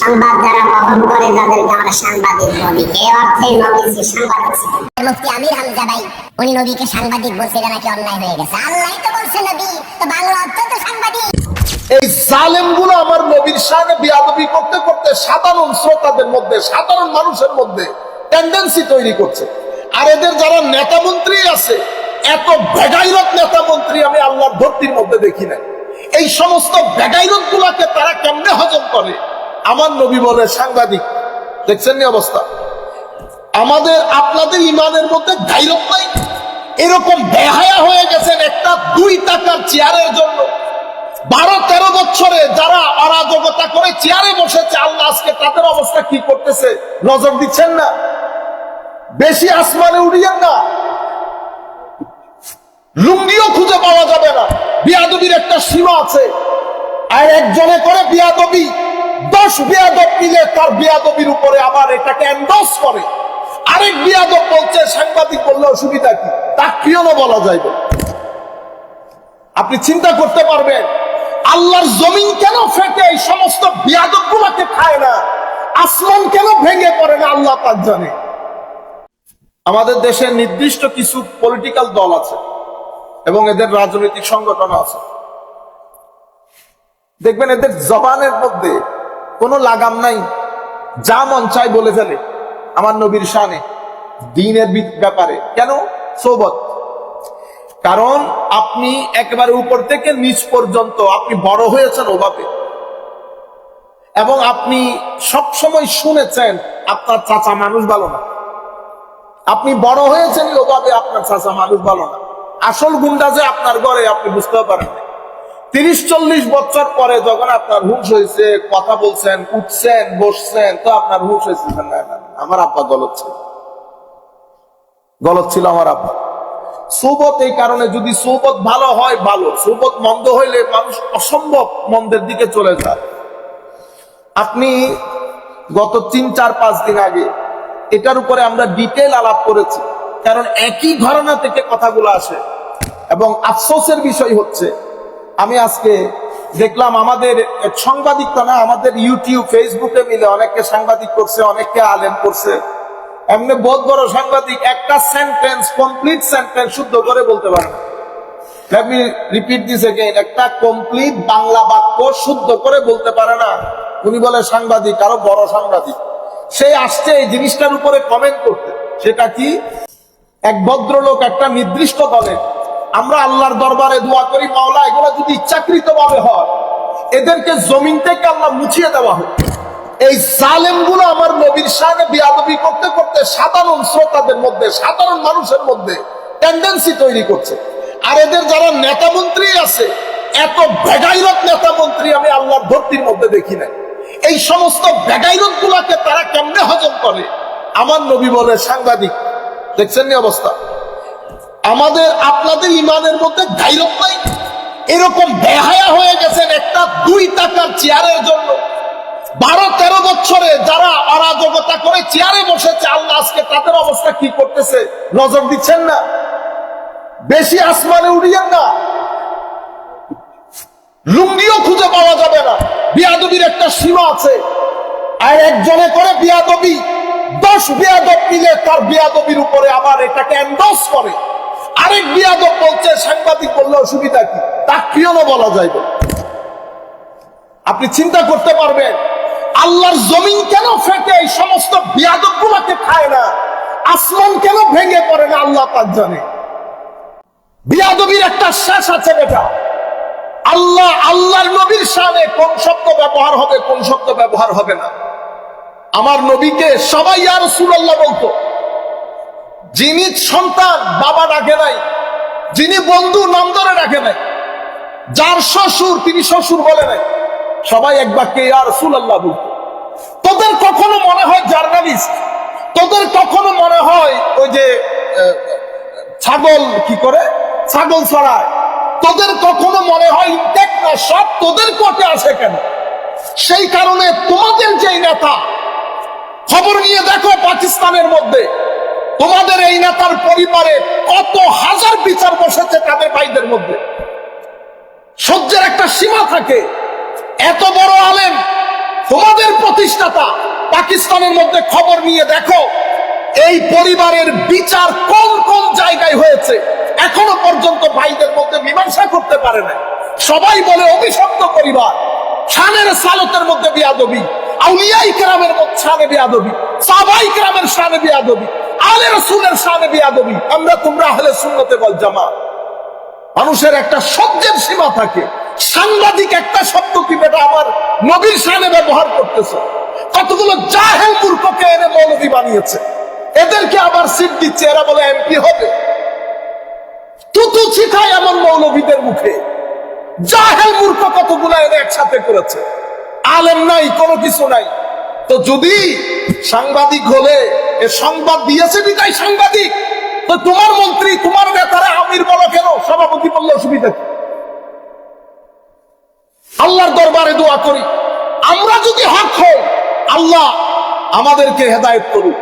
সংবাদ যারা বহন করে যাদেরকে আমরা সাংবাদিক বলি। এ অর্থে নবীজি সাংবাদিক ছিলেন মুফতি আমির হামজা ভাই উনি নবীকে সাংবাদিক বলছে এটা নাকি অন্যায় হয়ে গেছে। আল্লাহ তো বলছে নবী তো বাংলা অর্থ তো সাংবাদিক। এই আমার নবীর সামনে বিয়াদবি করতে করতে সাধারণ শ্রোতাদের মধ্যে সাধারণ মানুষের মধ্যে টেন্ডেন্সি তৈরি করছে। আর এদের যারা নেতা মন্ত্রী আছে এত বেগাইরত নেতা মন্ত্রী আমি আল্লাহর ধরতির মধ্যে দেখি নাই। এই সমস্ত বেগাইরত গুলাকে তারা কেমনে হজম করে? আমার নবী বলে সাংবাদিক। দেখছেন নি অবস্থা? আমাদের, আপনাদের ইমানের মধ্যে গাইরত নাই। এরকম বেহায়া হয়ে গেছেন একটা দুই টাকার চেয়ারের জন্য। বারো, তেরো বছরে যারা অরাজকতা করে চেয়ারে বসেছে, আল্লাহ আজকে তাদের অবস্থা কি করতেছে? নজর দিচ্ছেন না? বেশি আসমানে উড়িয়েন না। লুঙ্গিও খুঁজে পাওয়া যাবে না। বিয়াদবির একটা সীমা আছে। আর একজনে করে বিয়াদবি। দশ বিয়াদব মিলে তার বিয়াদবির উপরে আবার এটাকে এন্ডোস করে। আরেক বিয়াদব বলছে, সাংবাদিক বললে অসুবিধা কি? তা কিও বলা যাইবে। আপনি চিন্তা করতে পারবেন, আল্লাহর জমিন কেন ফেটে এই সমস্ত বিয়াদব গুলাকে খায় না? আসমান কেন ভেঙে পড়ে না? আল্লাহ পাক জানে। আমাদের দেশে নির্দিষ্ট কিছু পলিটিক্যাল দল আছে এবং এদের রাজনৈতিক সংগঠন আছে। দেখবেন এদের জবানের মধ্যে কোনো লাগাম নাই। যা মন চাই বলে ফেলে। আমার নবীর শানে, দিনের ব্যাপারে। কেন? সৌবত। কারণ আপনি একেবারে উপর থেকে নিচ পর্যন্ত, আপনি বড় হয়েছেন ওভাবে। এবং আপনি সব সময় শুনেছেন, আপনার চাচা মানুষ ভালো না। আপনি বড় হয়েছেন ওভাবে আপনার চাচা মানুষ ভালো না। আসল গুন্ডা যে আপনার ঘরে, আপনি বুঝতেও পারেন তিরিশ চল্লিশ বছর পরে যখন আপনার হুঁশ হয়েছে, কথা বলছেন, উঠছেন, বসছেন, তো আপনার হুঁশ হয়েছে। আমার আব্বা গলত ছিল। গলত ছিল আমার আব্বা। সৌবত এই কারণে যদি সৌবত ভালো হয়, ভালো। সৌবত মন্দ হইলে মানুষ অসম্ভব মন্দের দিকে চলে যায়। আপনি গত তিন, চার, পাঁচ দিন আগে এটার উপরে আমরা ডিটেল আলাপ করেছি। কারণ একই ঘটনা থেকে কথাগুলো আসে। এবং আফসোসের বিষয় হচ্ছে আমি আজকে দেখলাম আমাদের সাংবাদিকতা না, আমাদের ইউটিউব ফেসবুকে মিলে অনেককে সাংবাদিক করছে, অনেককে আলেম করছে। এমনি বহুত বড় সাংবাদিক, একটা সেন্টেন্স কমপ্লিট সেন্টেন্স শুদ্ধ করে বলতে পারে না। Repeat this again. একটা কমপ্লিট বাংলা বাক্য শুদ্ধ করে বলতে পারে না। উনি বলে সাংবাদিক, আরও বড় সাংবাদিক। সেই আসছে এই জিনিসটার উপরে কমেন্ট করতে। সেটা কি? এক ভদ্রলোক একটা নির্দিষ্ট দলে আমরা আল্লাহর দরবারে দোয়া করি, মাওলা, এগুলো যদি ইচ্ছাকৃত ভাবে হয়, এদেরকে জমিন থেকে আল্লাহ মুছিয়ে দেওয়া হোক। এই জালেমগুলো আমার নবীর সামনে বিয়াদবি করতে করতে সাধারণ শ্রোতাদের মধ্যে, সাধারণ মানুষের মধ্যে টেন্ডেন্সি তৈরি করছে। আর এদের যারা নেতা মন্ত্রী আছে, এত বেগাইরত নেতা মন্ত্রী আমি আল্লাহর ভর্তির মধ্যে দেখি নাই। এই সমস্ত বেগাইরত গুলাকে তারা কেমনে হজম করে? আমার নবী বলে সাংবাদিক, দেখছেন অবস্থা? আমাদের আপনাদের ইমানের মধ্যে গাইরত নাই। এরকম বেহায়া হয়ে গেছেন একটা দুই টাকার চেয়ারের জন্য। বারো, তেরো বছরে যারা অরাজকতা করে চেয়ারে বসেছে, আল্লাহ আজকে তাদের অবস্থা কি করতেছে? নজর দিচ্ছেন না? বেশি আসমানে উড়িয়েন না। লুঙ্গিও খুঁজে পাওয়া যাবে না। বিয়াদবির একটা সীমা আছে। আর একজনে করে বিয়াদবি। দশ বিয়াদব মিলে তার বিয়াদবির উপরে আবার এটাকে এন্ডোস করে। আরেক বিয়াদব বলছে, সাংবাদিক বললে অসুবিধা কি? তা কিও বলা যাইবে আপনি চিন্তা করতে পারবেন, আল্লাহর জমিন কেন ফেটে, এই সমস্ত বিয়াদব গুলাকে খায় না? আসমান কেন ভেঙে পড়ে না, আল্লাহ পাক জানে। বিয়াদবির একটা শেষ আছে বেটা। আল্লাহ, আল্লাহর নবীর সামনে কোন শব্দ ব্যবহার হবে, কোন শব্দ ব্যবহার হবে না। আমার নবীকে সবাই আর সুরাল্লাহ বলতো। যিনি সন্তান, বাবা ডাকে নাই, যিনি বন্ধু, নাম ধরে ডাকে নাই, যার শ্বশুর তিনি শ্বশুর বলে নাই, সবাই এক বাক্যে আর সুলাল্লাহ বলতো। তোদের কখনো মনে হয় জার্নালিস্ট? তোদের কখনো মনে হয় ওই যে ছাগল কি করে? ছাগল ছড়ায় তোদের কখনো মনে হয় ইনটেক না, সব তোদের কোটে আসে কেন? সেই কারণে তোমাদের যেই নেতা খবর নিয়ে দেখো পাকিস্তানের মধ্যে। তোমাদের এই নেতার পরিবারে কত হাজার বিচার বসেছে তাদের ভাইদের মধ্যে। সহ্যের একটা সীমা থাকে। এত বড় আলেম, তোমাদের প্রতিষ্ঠাতা পাকিস্তানের মধ্যে খবর নিয়ে দেখো, এই পরিবারের বিচার কোন কোন জায়গায় হয়েছে? এখনও পর্যন্ত ভাইদের মধ্যে মীমাংসা করতে পারে না সবাই বলে অভিশপ্ত পরিবার। শানের সালতের মধ্যে বিয়াদবি। আউলিয়াই কেরামের মধ্যে শানে বিয়াদবি সাবাই কেরামের আলে রসুলের আমরা তোমরা হলে বল জামা মানুষের একটা শব্দের সীমা থাকে। সাংবাদিক একটা শব্দ কি বেটা আমার নবীর সামনে ব্যবহার করতেছে? কতগুলো জাহেল মূর্খকে এনে মৌলবী বানিয়েছে? এদেরকে আবার সিট দিচ্ছে, এরা বলে এমপি হবে। তুতু ছিটায় এমন মৌলবীদের মুখে। জাহেল মূর্খ কতগুলো এনে একসাথে করেছে? আলেম নাই, কোনো কিছু নাই। তো যদি সাংবাদিক হলে এ সংবাদ দিয়েছে বিদায় সাংবাদিক, তো তোমার মন্ত্রী, তোমার নেতারা আমির বলো কেন? সভাপতি বললে অসুবিধা আল্লাহর দরবারে দোয়া করি। আমরা যদি হক হই, আল্লাহ আমাদেরকে হেদায়েত করুক।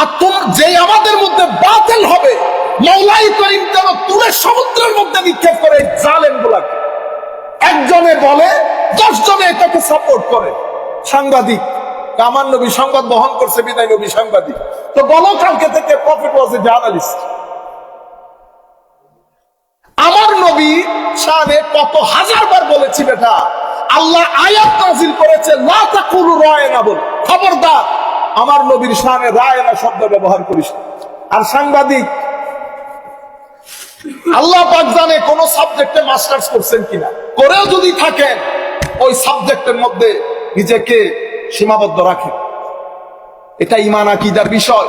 আর তোম, যে আমাদের মধ্যে বাতিল হবে, মৌলাই করিম যেন তুলে সমুদ্রের মধ্যে নিক্ষেপ করে জালেন গুলাকে একজনে বলে দশ জনে এটাকে সাপোর্ট করে। সাংবাদিক আমার নবী সংবাদ বহন করছে, বিদায় নবী সাংবাদিক। তো বলো কালকে থেকে প্রফিট ওয়াজ এ জার্নালিস্ট আমার নবী শানে কত হাজার বার বলেছি, বেটা। আল্লাহ আয়াত নাজিল করেছে, লা তাকুলু রায়না বল। খবরদার, আমার নবীর শানে রায়না শব্দ ব্যবহার করিস। আর সাংবাদিক আল্লাহ পাক জানে কোন সাবজেক্টে মাস্টার্স করছেন কিনা। করেও যদি থাকেন, ওই সাবজেক্টের মধ্যে নিজেকে সীমাবদ্ধ রাখেন। এটা ইমান আকিদার বিষয়।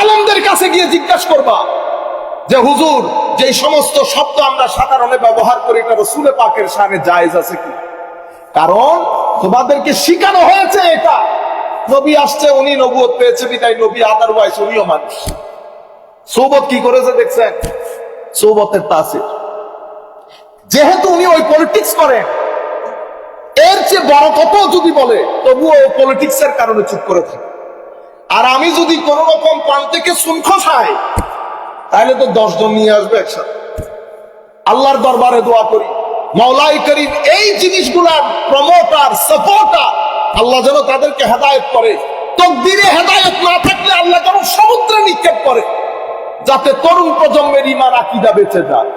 আলমদের কাছে গিয়ে জিজ্ঞাসা করবা যে, হুজুর যে সমস্ত শব্দ আমরা সাধারণে ব্যবহার করি, এটা রসুলে পাকের সামনে জায়েজ আছে কি কারণ তোমাদেরকে শিখানো হয়েছে এটা। নবী আসছে, উনি নবুয়ত পেয়েছে, বিদায়। নবী আদারওয়াইজ উনিও মানুষ। সৌবত কি করেছে দেখছেন? সৌবতের তাসির। যেহেতু উনি ওই পলিটিক্স করেন, এর চেয়ে বড় কত যদি বলে, তবুও পলিটিক্স এর কারণে চুপ করে থাকে। আর আমি যদি কোন রকম পান থেকে শুনখ খাই তাহলে তো দশ জন নিয়ে আসবে একসাথে। আল্লাহর দরবারে দোয়া করি। মৌলাই করিম এই জিনিসগুলার প্রমোটার সাপোর্টার আল্লাহ যেন তাদেরকে হেদায়ত করে। তকদিরে হেদায়ত না থাকলে আল্লাহ যেন সমুদ্রে নিক্ষেপ করে। যাতে তরুণ প্রজন্মের ইমান আকিদা বেঁচে যায়।